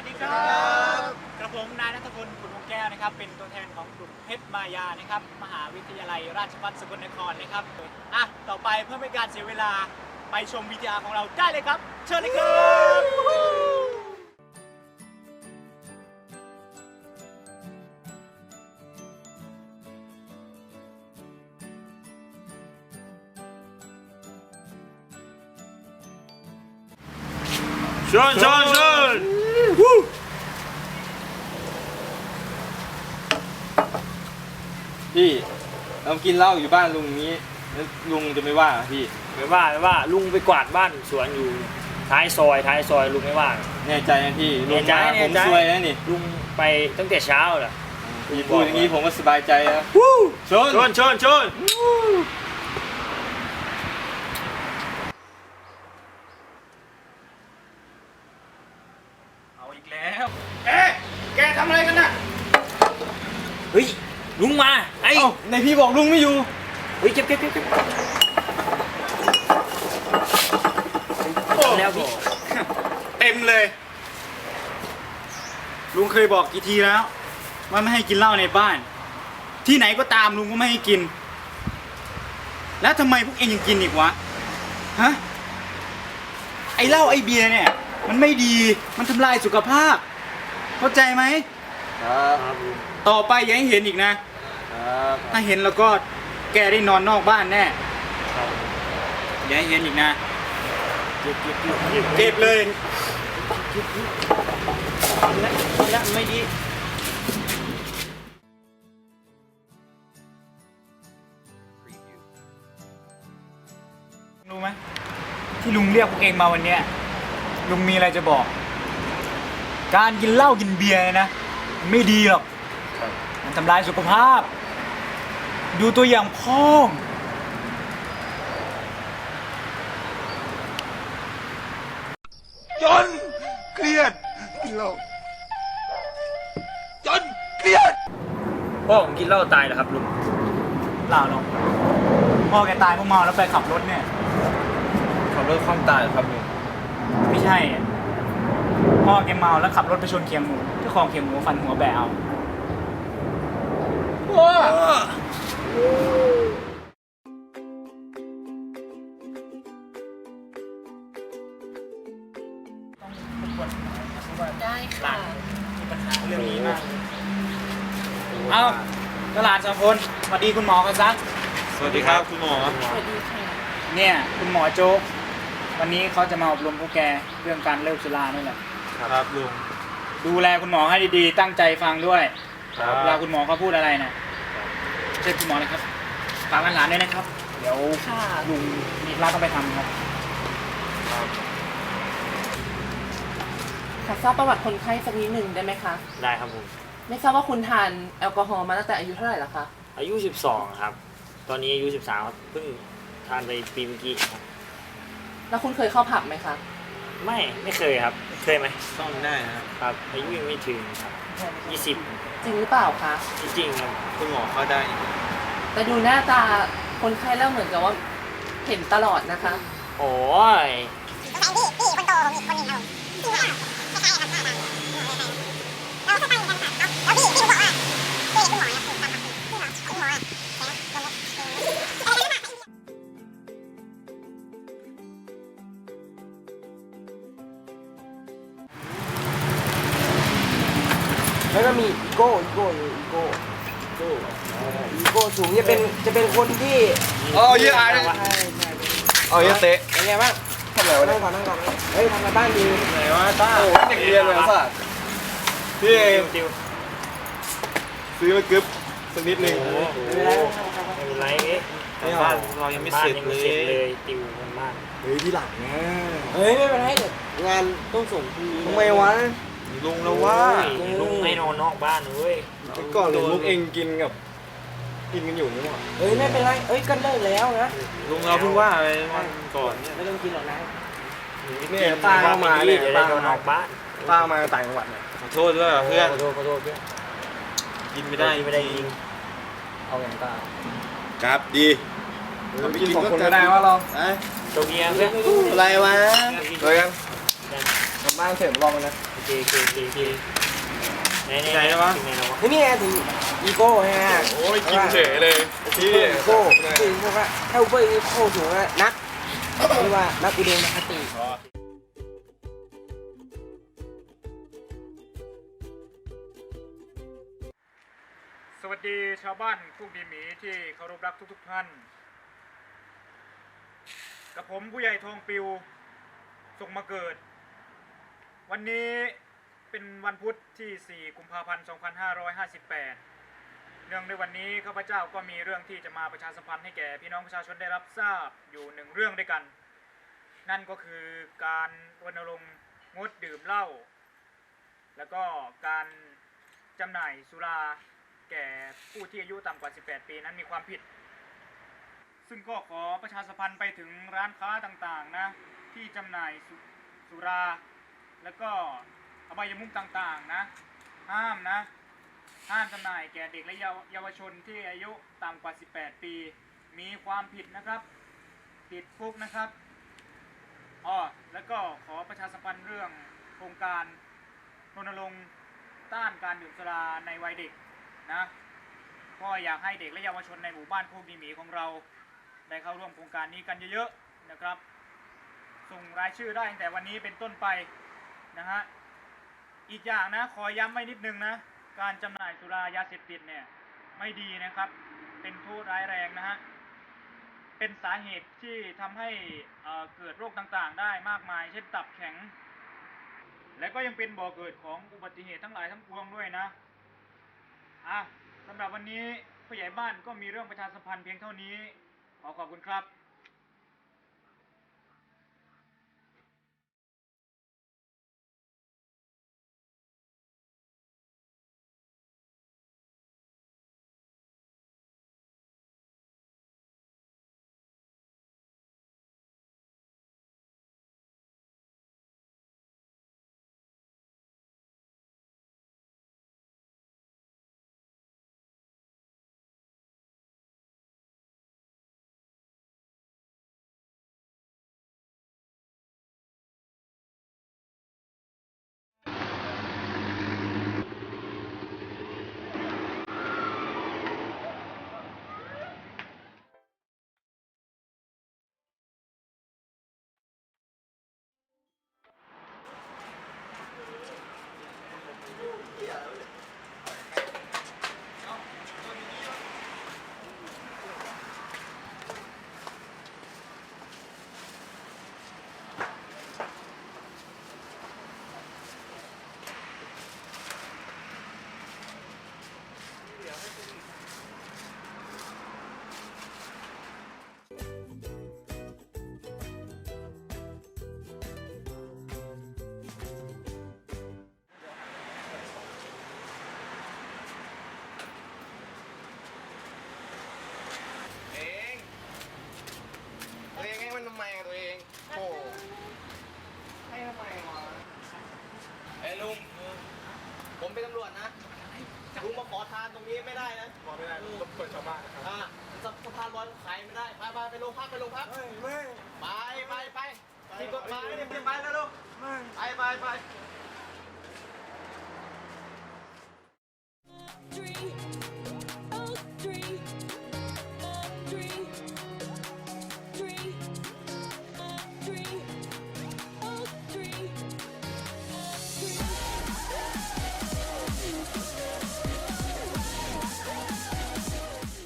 วัสดีครับกระผมนายนัทพลขุนวงแก้วนะครับ เป็นตัวแทนของกลุ่มเพชรมายานะครับ มหาวิทยาลัยราชภัฏสกลนครนะครับอะต่อไปเพื่อไม่ให้การเสียเวลาไปชมวิทยาของเราได้เลยครับ เชิญเลยครับชนชนชน พี่เรากินเหล้าอยู่บ้านลุงนี้แล้วลุงจะไม่ว่าเหรอพี่ ไม่ว่าไม่ว่าลุงไปกวาดบ้านสวนอยู่ ท้ายซอย ท้ายซอยลุงไม่ว่า แน่ใจนะพี่ลุแน่งใจมาแน่ผมใจ ซวยนะนี่ลุงไปตั้งแต่เช้าแหละ พี่พูดอย่างนี้ผมก็สบายใจแล้วชนชนชนชน เอาอีกแล้ว เอ๊ะ แกทำอะไรกันน่ะ เฮ้ยลุงมาไอ้เอ้าในพี่บอกลุงไม่อยู่ เฮ้ยเก็บเก็บเก็บเก็บแล้วพี่เต็มเลย ลุงเคยบอกกี่ทีแล้วว่าไม่ให้กินเหล้าในบ้าน ที่ไหนก็ตามลุงก็ไม่ให้กิน แล้วทำไมพวกเองยังกินอีกวะฮะไอเหล้าไอเบียร์เนี่ย มันไม่ดีมันทำลายสุขภาพ เข้าใจไหม ครับครับลุงต่อไปอย่าให้เห็นอีกนะ ครับถ้าเห็นแล้วก็แกได้นอนนอกบ้านแน่ครับอย่าให้เห็นอีกนะ เก็บเก็บเก็บเก็บเก็บเลยแล้วแล้วไม่ดีรู้ไหมที่ลุงเรียกพวกเองมาวันเนี้ยลุงมีอะไรจะบอก การกินเหล้ากินเบียร์นะมัน ไม่ดีหรอกครับมันทำลายสุขภาพ ดูตัวอย่างพ่องจนเครียดกินเหล้าจนเครียดพ่อผมกินเหล้าตายเหรอครับลุงเหล้าเนาะพ่อแกตายเพราะเมาแล้วไปขับรถเนี่ย ขับรถความตายเหรอครับลุงไม่ใช่อะพ่อแกเมาแล้วขับรถไปชนเขียงหมู เจ้าของเขียงหมูฟันหัวแบะเอาได้ค่ะมีปัญหาเรื่องนี้มากเอาตลาดสองคนสวัสดีคุณหมอกันซะสวัสดีครับคุณหมอสวัสดีค่ะเนี่ยคุณหมอโจ๊กวันนี้เขาจะมาอบรมพวกแกเรื่องการเลิกสุรานี่แหละครับลุง ดูแลคุณหมอให้ดีๆ ตั้งใจฟังด้วยครับเวลาคุณหมอเขาพูดอะไรนะเช่นคุณหมอนะครับฝากหลานๆด้วยนะครับ เดี๋ยวค่ะ ลุงมีธุระต้องไปทำครับขอทราบประวัติคนไข้สักนิดหนึ่งได้ไหมคะ ได้ครับผม ไม่ทราบว่าคุณทานแอลกอฮอล์มาตั้งแต่อายุเท่าไหร่แล้วคะ อายุ 12 ครับ ตอนนี้อายุ 13 ครับ เพิ่งทานไปปีเมื่อกี้ครับ แล้วคุณเคยเข้าผับไหมคะ ไม่ไม่เคยครับ เคยไหมต้องได้นะครับครับอายุยังไม่ถึงครับจริงหรือเปล่าคะ20จริงๆครับคุณหมอเข้าได้แต่ดูหน้าตาคนไข้แล้วเหมือนกับว่าเห็นตลอดนะคะ โอ้ยแทนพี่พี่คนโตผมอีกคนหนึงครับจริงไหมคล้ายๆกันท่าทางเราสไตล์เหมือนกัน แล้วก็มีอีโก้อีโก้อยู่อีโก้อีโก้เอ่ออีโก้สูงจะเป็นจะเป็นคนที่อ๋อเยอะอะใช่ใช่เอาเยอะเตะเป็นไงบ้างทำอะไรวะนั่เนี่งยก่อนนั่งก่อนเฮ้ยทำงานบ้านดีไหนวะต้าโอ้เด็กเรียนเลยสัตว์พี่ติวซื้อมากึ๊บสักนิดนึงไม่เป็นไรไม่เป็นไรเอ๊ะไม่เอาเรายังไม่เสร็จบ้านยังไม่เสร็จเลยเลยติวกันมากเฮ้ยที่หลังนะเฮ้ยไม่เป็นไรเดี๋ยวงานต้องส่งทีทำไมวะ ลุงแล้วว่า โอ้ยลุงไม่นอนนอกบ้านเว้ยก่อนหรือลุงเองกินกับกินกันอยู่นี่หว่าเฮ้ยไม่เป็นไรเอ้ยก็เลิกแล้วนะลุงเราเพิ่งว่าไปวันก่อนเนี่ย ไม่ต้องกินหรอกนะ เนี่ยตาเข้ามาเนี่ยเดี๋ยวได้ตานอนนอกบ้านตามาต่างจังหวัดเนี่ยขอโทษด้วยเพื่อนขอโทษขอโทษเพื่อนกินไม่ได้ไม่ได้ยิงเอาอย่างตาครับดีทำกินสองคนก็ได้ว่าเราตัวเมียเพื่อนอะไรวะเลยกันกลับบ้านเสริมลองนะโอ เคโอเคโอเคโอเคไหนไหนไหนวะถึงไหนแล้ววะนี่นี่ไงถึงอีโก้ใช่ไหมโอ้ยกินเฉยเลยที่อีโก้คือพวกว่าเท่าเบอร์อีโก้สูงแล้วนักเรียกว่านักอุดมคติสวัสดีชาวบ้านพวกดีหมีที่เคารพรักทุก ๆท่าน กับผมผู้ใหญ่ทองปิวส่งมาเกิด วันนี้ เป็นวันพุธที่ 4 กุมภาพันธ์ 2558 เนื่องในวันนี้ข้าพเจ้าก็มีเรื่องที่จะมาประชาสัมพันธ์ให้แก่พี่น้องประชาชนได้รับทราบอยู่หนึ่งเรื่องด้วยกัน นั่นก็คือการรณรงค์งดดื่มเหล้า แล้วก็การจำหน่ายสุราแก่ผู้ที่อายุต่ำกว่า 18 ปีนั้นมีความผิด ซึ่งก็ขอประชาสัมพันธ์ไปถึงร้านค้าต่างๆนะที่จำหน่ายสุสุรา แล้วก็ อบายมุขต่างๆนะ ห้ามนะ ห้ามจำหน่ายแก่เด็กและเยาวชนที่อายุต่ำกว่า 18 ปี มีความผิดนะครับติดคุกนะครับอ๋อแล้วก็ขอประชาสัมพันธ์เรื่องโครงการรณรงค์ต้านการดื่มสุราในวัยเด็กนะก็อยากให้เด็กและเยาวชนในหมู่บ้านโคกดีหมีของเรา ได้เข้าร่วมโครงการนี้กันเยอะๆนะครับ ส่งรายชื่อได้ตั้งแต่วันนี้เป็นต้นไปนะฮะ อีกอย่างนะขอย้ำไว้นิดนึงนะ การจำหน่ายสุรายาเสพติดเนี่ยไม่ดีนะครับ เป็นโทษร้ายแรงนะฮะ เป็นสาเหตุที่ทำให้เอ่อเกิดโรคต่างๆ ได้มากมาย เช่นตับแข็ง และก็ยังเป็นบ่อเกิดของอุบัติเหตุทั้งหลายทั้งปวงด้วยนะอะสำหรับวันนี้ผู้ใหญ่บ้านก็มีเรื่องประชาสัมพันธ์เพียงเท่านี้ ขอขอบคุณครับ ผมเป็นตำรวจนะลุงมาขอทานตรงนี้ไม่ได้นะขอไม่ได้รบกวนชาวบ้านนะครับอ่าสะพานลอยขายไม่ได้ ไปไปไปโรงพักไปโรงพักไปไปไปไปที่กฎหมายเนี่ยไปไปแล้วลูกไปไปไป